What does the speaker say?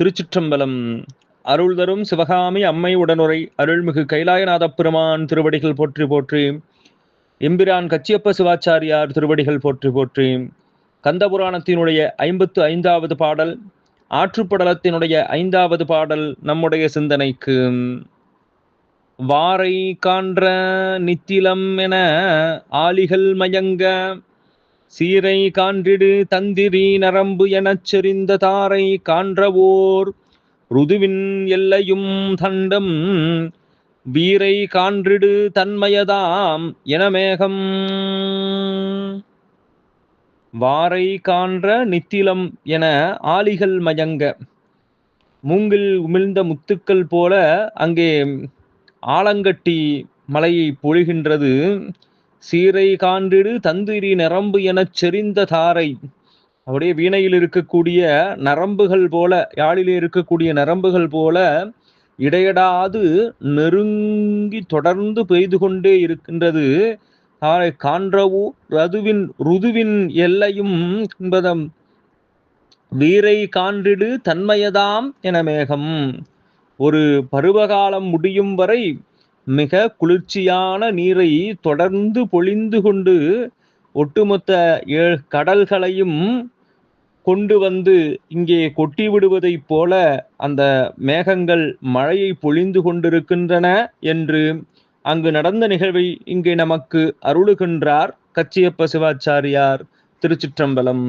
திருச்சிற்றம்பலம். அருள் தரும் சிவகாமி அம்மை உடனுரை அருள்மிகு கைலாயநாத பெருமான் திருவடிகள் போற்றி போற்றி. எம்பிரான் கச்சியப்ப சிவாச்சாரியார் திருவடிகள் போற்றி போற்றி. கந்தபுராணத்தினுடைய ஐம்பத்து ஐந்தாவது பாடல் ஆற்றுப்படலத்தினுடைய ஐந்தாவது பாடல் நம்முடைய சிந்தனைக்கு. வாரை காண்ற நித்திலம் என ஆலிகள் மயங்க சீரை கான்றிடு தந்திரி நரம்பு எனச் செறிந்த தாரை கான்றவோர் ருதுவின் எல்லையும் தண்டம் வீரை கான்றிடு தன்மயதாம் என மேகம் வாரை கான்ற நித்திலம் என ஆலிகள் மயங்க. மூங்கில் உமிழ்ந்த முத்துக்கள் போல அங்கே ஆலங்கட்டி மலையை பொழிகின்றது. சீரை காண்டிடு தந்திரி நரம்பு எனச் செறிந்த தாரை. அப்படியே வீணையில் இருக்கக்கூடிய நரம்புகள் போல யாழிலே இருக்கக்கூடிய நரம்புகள் போல இடையடாது நெருங்கி தொடர்ந்து பெய்து கொண்டே இருக்கின்றது. தாரை கான்றவு ரதுவின் ருதுவின் எல்லையும் என்பதம். வீரை காண்டிடு தன்மையதாம் என மேகம். ஒரு பருவகாலம் முடியும் வரை மிக குளிர்ச்சியான நீரை தொடர்ந்து பொழிந்து கொண்டு ஒட்டுமொத்த ஏழ் கடல்களையும் கொண்டு வந்து இங்கே கொட்டி விடுவதைப் போல அந்த மேகங்கள் மழையை பொழிந்து கொண்டிருக்கின்றன என்று அங்கு நடந்த நிகழ்வை இங்கே நமக்கு அருளுகின்றார் கச்சியப்ப சிவாச்சாரியார் திருச்சிற்றம்பலம்.